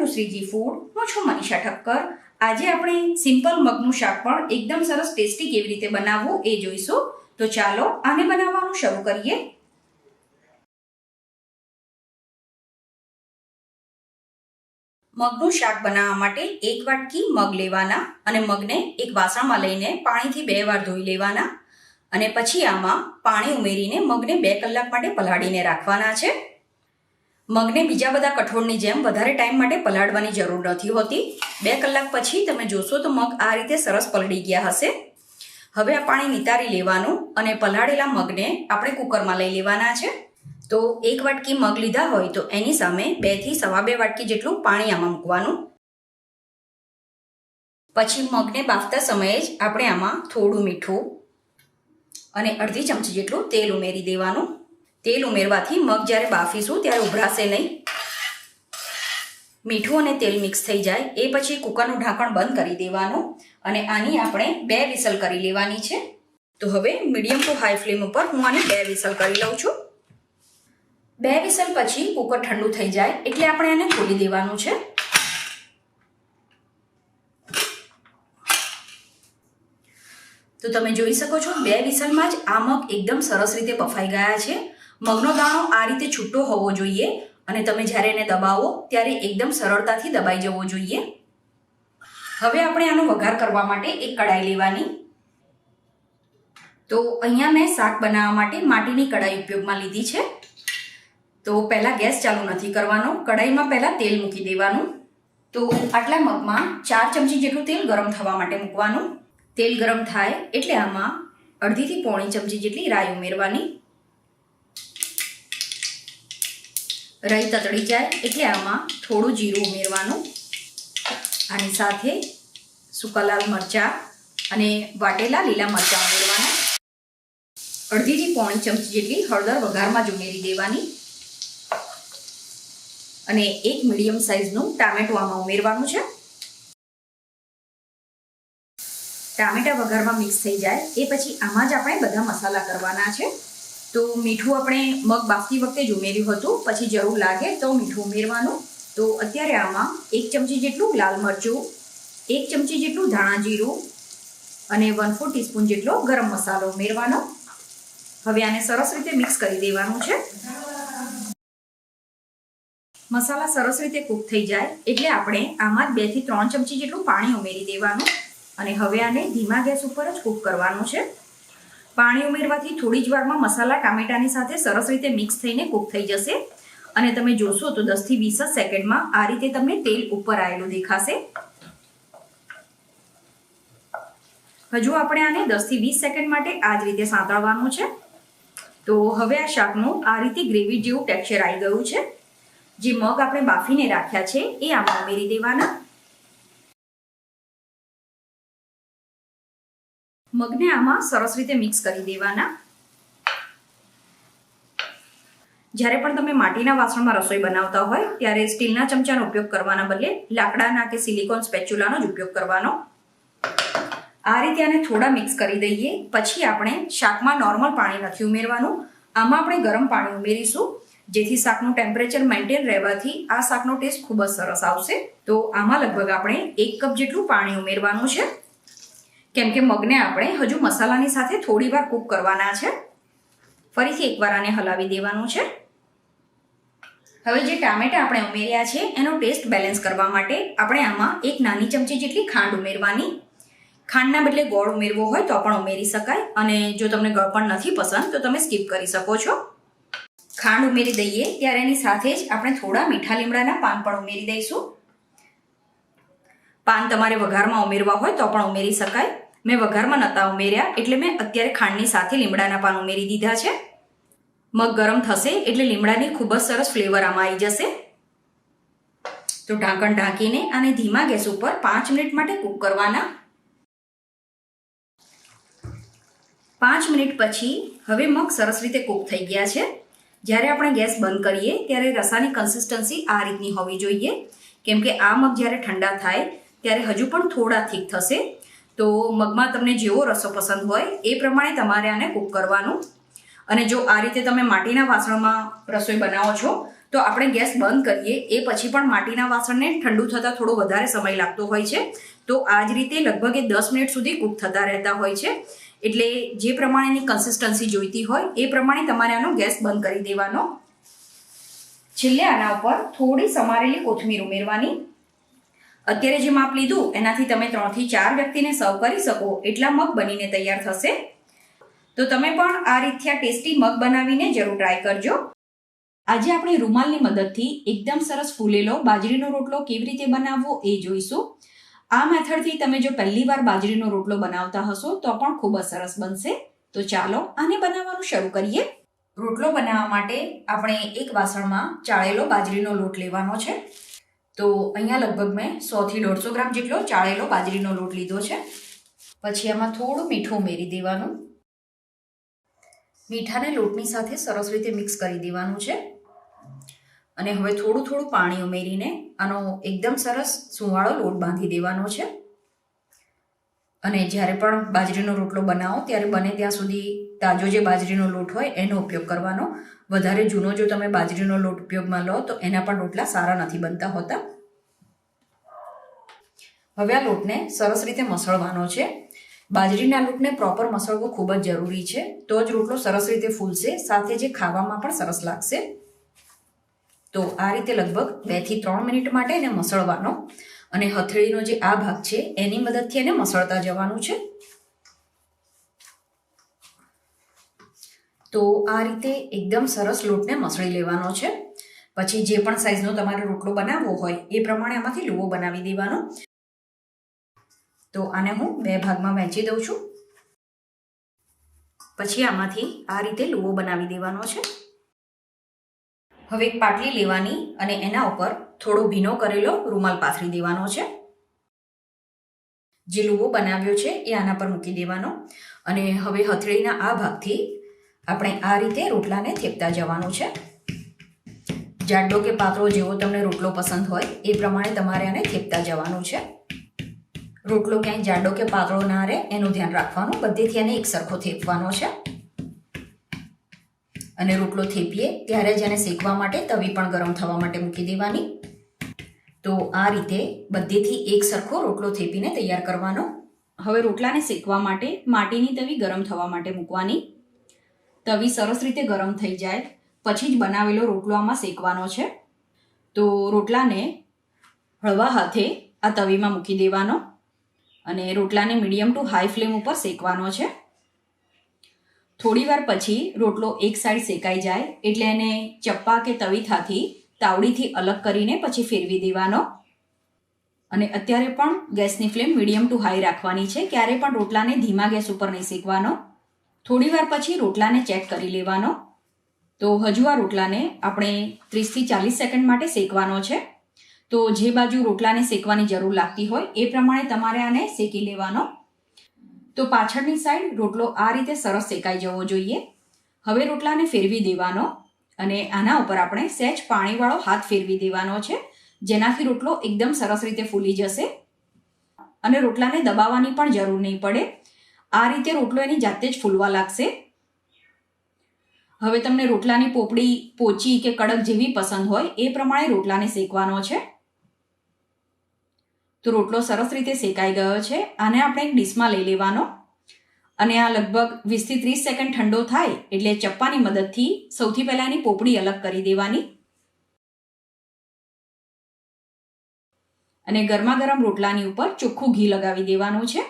Two Shriji food હું છું મનીષા ઠક્કર. આજે આપણે સિમ્પલ મગનું શાક પણ એકદમ સરસ ટેસ્ટી કેવી રીતે બનાવવું એ જોઈશું. તો ચાલો આને બનાવવાનું શરૂ કરીએ. મગનું શાક બનાવવા માટે એક વાટકી મગ લેવાના અને મગને એક વાસણમાં લઈને પાણીથી બે વાર ધોઈ લેવાના. અને પછી આમાં પાણી ઉમેરીને મગને બે કલાક માટે પલાળીને રાખવાના છે. મગને બીજા બધા કઠોળની જેમ વધારે ટાઈમ માટે પલાળવાની જરૂર નથી હોતી. બે કલાક પછી તમે જોશો તો મગ આ રીતે સરસ પલળી ગયા હશે. હવે આ પાણી નિતારી લેવાનું અને પલાળેલા મગને આપણે કુકરમાં લઈ લેવાના છે. તો એક વાટકી મગ લીધા હોય તો એની સામે બેથી સવા બે વાટકી જેટલું પાણી આમાં મૂકવાનું. પછી મગને બાફતા સમયે જ આપણે આમાં થોડું મીઠું અને અડધી ચમચી જેટલું તેલ ઉમેરી દેવાનું. તેલ ઉમેરવાથી મગ જ્યારે બાફીશું ત્યારે ઉભરાશે નહીં. મીઠું અને તેલ મિક્સ થઈ જાય. એ પછી કુકરનું ઢાંકણ બંધ કરી દેવાનું અને આની આપણે બે વિસલ કરી લેવાની છે. તો હવે મીડિયમ ટુ હાઈ ફ્લેમ ઉપર હું આને બે વિસલ કરી લઉં છું. બે વિસલ પછી કુકર ઠંડુ થઈ જાય એટલે આપણે આને ખોલી દેવાનું છે. તો તમે જોઈ શકો છો, બે વિસલમાં જ આ મગ એકદમ સરસ રીતે બફાઈ ગયા છે. મગનો દાણો આ રીતે છૂટો હોવો જોઈએ અને તમે જ્યારે એને દબાવો ત્યારે એકદમ સરળતાથી દબાઈ જવો જોઈએ. હવે આપણે આનો વઘાર કરવા માટે એક કડાઈ લેવાની. તો અહીંયા મેં શાક બનાવવા માટે માટીની કડાઈ ઉપયોગમાં લીધી છે. તો પહેલાં ગેસ ચાલુ નથી કરવાનો કડાઈમાં પહેલાં તેલ મૂકી દેવાનું. તો આટલા મગમાં ચાર ચમચી જેટલું તેલ ગરમ થવા માટે મૂકવાનું. તેલ ગરમ થાય એટલે આમાં અડધીથી પોણી ચમચી જેટલી રાઈ ઉમેરવાની. રાઈ તતડી જાય એટલે આમાં થોડું જીરું ઉમેરવાનું. આની સાથે સૂકા લાલ મરચાં અને વાટેલા લીલા મરચાં ઉમેરવાના. અડધીથી પોણી ચમચી જેટલી હળદર વઘારમાં જ ઉમેરી દેવાની. અને એક મીડિયમ સાઇઝનું ટામેટું આમાં ઉમેરવાનું છે. ટામેટા વઘારમાં મિક્સ થઈ જાય એ પછી આમાં જ આપણે બધા મસાલા કરવાના છે. તો મીઠું આપણે મગ બાફતી વખતે જ ઉમેર્યું હતું. પછી જરૂર લાગે તો મીઠું ઉમેરવાનું. તો અત્યારે આમાં એક ચમચી જેટલું લાલ મરચું, એક ચમચી જેટલું ધાણા જીરું અને વન ફોર ટીસ્પૂન જેટલો ગરમ મસાલો ઉમેરવાનો. હવે આને સરસ રીતે મિક્સ કરી દેવાનું છે. મસાલા સરસ રીતે કૂક થઈ જાય એટલે આપણે આમાં જ બેથી ત્રણ ચમચી જેટલું પાણી ઉમેરી દેવાનું. અને હવે આને ધીમા ગેસ ઉપર જ કૂક કરવાનું છે. પાણી ઉમેરવાથી થોડી જ વારમાં મસાલા ટામેટાની સાથે સરસ રીતે મિક્સ થઈને કૂક થઈ જશે. અને તમે જોશો તો દસથી વીસ જ સેકન્ડમાં આ રીતે તમને તેલ ઉપર આવેલું દેખાશે. હજુ આપણે આને દસથી વીસ સેકન્ડ માટે આ જ રીતે સાંતળવાનું છે. તો હવે આ શાકનું આ રીતે ગ્રેવી જેવું ટેક્સચર આવી ગયું છે. જે મગ આપણે બાફીને રાખ્યા છે, એ આમાં ઉમેરી દેવાના. મગને આમાં સરસ રીતે મિક્સ કરી દેવાના. જ્યારે પણ તમે માટીના વાસણમાં રસોઈ બનાવતા હોય, ત્યારે સ્ટીલના ચમચાનો ઉપયોગ કરવાના બદલે લાકડાના કે સિલિકોન સ્પેચ્યુલાનો જ ઉપયોગ કરવાનો. આ રીતે આને થોડા મિક્સ કરી દઈએ, પછી આપણે શાકમાં નોર્મલ પાણી નથી ઉમેરવાનું. આમાં આપણે ગરમ પાણી ઉમેરીશું, જેથી શાકનું ટેમ્પરેચર મેન્ટેન રહેવાથી આ શાકનો ટેસ્ટ ખૂબ જ સરસ આવશે. તો આમાં લગભગ આપણે એક કપ જેટલું પાણી ઉમેરવાનું છે. કેમ કે મગને આપણે હજુ મસાલાની સાથે થોડી વાર કૂક કરવાના છે. ફરીથી એકવાર આને હલાવી દેવાનું છે. હવે જે ટામેટા આપણે ઉમેર્યા છે, એનો ટેસ્ટ બેલેન્સ કરવા માટે આપણે આમાં એક નાની ચમચી જેટલી ખાંડ ઉમેરવાની. ખાંડના બદલે ગોળ ઉમેરવો હોય તો પણ ઉમેરી શકાય અને જો તમને ગળ પણ નથી પસંદ, તો તમે સ્કીપ કરી શકો છો. ખાંડ ઉમેરી દઈએ, ત્યારે એની સાથે જ આપણે થોડા મીઠા લીમડાના પાન પણ ઉમેરી દઈશું. પાન તમારે વઘારમાં ઉમેરવા હોય તો પણ ઉમેરી શકાય. મેં વઘારમાં નતા ઉમેર્યા, એટલે મેં અત્યારે ખાંડની સાથે લીમડાના પાન ઉમેરી દીધા છે. મગ ગરમ થશે એટલે લીમડાની ખૂબ જ સરસ ફ્લેવર આમાં આવી જશે. તો ઢાંકણ ઢાંકીને આને ધીમા ગેસ ઉપર પાંચ મિનિટ માટે કૂક કરવાના. પાંચ મિનિટ પછી હવે મગ સરસ રીતે કૂક થઈ ગયા છે. જ્યારે આપણે ગેસ બંધ કરીએ, ત્યારે રસાની કન્સિસ્ટન્સી આ રીતની હોવી જોઈએ. કેમ કે આ મગ જ્યારે ઠંડા થાય ત્યારે હજુ પણ થોડા થીક થશે. તો મગમાં તમને જેવો રસો પસંદ હોય એ પ્રમાણે તમારે આને કૂક કરવાનું. અને જો આ રીતે તમે માટીના વાસણમાં રસોઈ બનાવો છો, તો આપણે ગેસ બંધ કરીએ. એ પછી પણ માટીના વાસણને ઠંડુ થતાં થોડો વધારે સમય લાગતો હોય છે. તો આ જ રીતે લગભગ એ દસ મિનિટ સુધી કૂક થતા રહેતા હોય છે. એટલે જે પ્રમાણેની કન્સિસ્ટન્સી જોઈતી હોય, એ પ્રમાણે તમારે આનો ગેસ બંધ કરી દેવાનો. છેલ્લે આના ઉપર થોડી સમારેલી કોથમીર ઉમેરવાની. અત્યારે જે માપ લીધું, એનાથી તમે ત્રણથી ચાર વ્યક્તિને સર્વ કરી શકો. એટલા મગ બનીને તૈયાર થશે. તો તમે પણ આ રીતથી ટેસ્ટી મગ બનાવીને જરૂર ટ્રાય કરજો. આજે આપણે રૂમાલની મદદથી એકદમ સરસ ફૂલેલો બાજરીનો રોટલો કેવી રીતે બનાવવો એ જોઈશું. આ મેથડથી તમે જો પહેલી વાર બાજરીનો રોટલો બનાવતા હશો, તો પણ ખૂબ જ સરસ બનશે. તો ચાલો આને બનાવવાનું શરૂ કરીએ. રોટલો બનાવવા માટે આપણે એક વાસણમાં ચાળેલો બાજરીનો લોટ લેવાનો છે. તો અહીંયા લગભગ મેં સોથી દોઢસો ગ્રામ જેટલો ચાળેલો બાજરીનો લોટ લીધો છે. પછી આમાં થોડું મીઠું ઉમેરી દેવાનું. મીઠાને લોટની સાથે સરસ રીતે મિક્સ કરી દેવાનું છે. અને હવે થોડું થોડું પાણી ઉમેરીને આનો એકદમ સરસ સુવાળો લોટ બાંધી દેવાનો છે. અને જ્યારે પણ બાજરીનો રોટલો બનાવો, ત્યારે બને ત્યાં સુધી તાજો જે બાજરીનો લોટ હોય, એનો ઉપયોગ કરવાનો. વધારે જૂનો જો તમે બાજરીનો લોટ ઉપયોગમાં લો, તો એના પણ રોટલા સારા નથી બનતા હોતા. હવે આ લોટને સરસ રીતે મસળવાનો છે. બાજરીના લોટને પ્રોપર મસળવો ખૂબ જ જરૂરી છે. તો જ રોટલો સરસ રીતે ફૂલશે, સાથે જે ખાવામાં પણ સરસ લાગશે. તો આ રીતે લગભગ બેથી ત્રણ મિનિટ માટે એને મસળવાનો. અને હથેળીનો જે આ ભાગ છે, એની મદદથી એને મસળતા જવાનું છે. તો આ રીતે એકદમ સરસ લોટને મસળી લેવાનો છે. પછી જે પણ સાઈઝનો તમારે રોટલો બનાવવો હોય, એ પ્રમાણે આમાંથી લુવો બનાવી દેવાનો. તો આને હું બે ભાગમાં વહેંચી દઉં છું. પછી આમાંથી આ રીતે લુવો બનાવી દેવાનો છે. હવે એક પાટલી લેવાની અને એના ઉપર થોડો ભીનો કરેલો રૂમાલ પાથરી દેવાનો છે. જે લુવો બનાવ્યો છે એ આના પર મૂકી દેવાનો અને હવે હથેળીના આ ભાગથી આપણે આ રીતે રોટલાને થેપતા જવાનું છે. જાડો કે પાતળો જેવો તમને રોટલો પસંદ હોય એ પ્રમાણે તમારે આને થેપતા જવાનું છે. રોટલો ક્યાંય જાડો કે પાતળો ના રહે એનું ધ્યાન રાખવાનું. બધેથી એને એક સરખો થેપવાનો છે. અને રોટલો થેપીએ, ત્યારે જ એને શેકવા માટે તવી પણ ગરમ થવા માટે મૂકી દેવાની. તો આ રીતે બધેથી એક સરખો રોટલો થેપીને તૈયાર કરવાનો. હવે રોટલાને શેકવા માટે માટીની તવી ગરમ થવા માટે મૂકવાની. તવી સરસ રીતે ગરમ થઈ જાય, પછી જ બનાવેલો રોટલો આમાં શેકવાનો છે. તો રોટલાને હળવા હાથે આ તવીમાં મૂકી દેવાનો અને રોટલાને મીડિયમ ટુ હાઈ ફ્લેમ ઉપર શેકવાનો છે. થોડી વાર પછી રોટલો એક સાઈડ શેકાઈ જાય એટલે એને ચપ્પા કે તવીથાથી તાવડીથી અલગ કરીને પછી ફેરવી દેવાનો. અને અત્યારે પણ ગેસની ફ્લેમ મીડિયમ ટુ હાઈ રાખવાની છે. ક્યારે પણ રોટલાને ધીમા ગેસ ઉપર નહીં શેકવાનો. થોડીવાર પછી રોટલાને ચેક કરી લેવાનો. તો હજુ આ રોટલાને આપણે ત્રીસથી ચાલીસ સેકન્ડ માટે શેકવાનો છે. તો જે બાજુ રોટલાને શેકવાની જરૂર લાગતી હોય એ પ્રમાણે તમારે આને શેકી લેવાનો. તો પાછળની સાઈડ રોટલો આ રીતે સરસ શેકાઈ જવો જોઈએ. હવે રોટલાને ફેરવી દેવાનો અને આના ઉપર આપણે સહેજ પાણીવાળો હાથ ફેરવી દેવાનો છે, જેનાથી રોટલો એકદમ સરસ રીતે ફૂલી જશે. અને રોટલાને દબાવવાની પણ જરૂર નહીં પડે. આ રીતે રોટલો એની જાતે જ ફૂલવા લાગશે. હવે તમને રોટલાની પોપડી, પોચી કે કડક જેવી પસંદ હોય એ પ્રમાણે રોટલાને શેકવાનો છે. તો રોટલો સરસ રીતે શેકાઈ ગયો છે. આને આપણે એક ડીશમાં લઈ લેવાનો. અને આ લગભગ વીસથી ત્રીસ સેકન્ડ ઠંડો થાય એટલે ચપ્પાની મદદથી સૌથી પહેલાં એની પોપડી અલગ કરી દેવાની. અને ગરમા ગરમ રોટલાની ઉપર ચોખ્ખું ઘી લગાવી દેવાનું છે.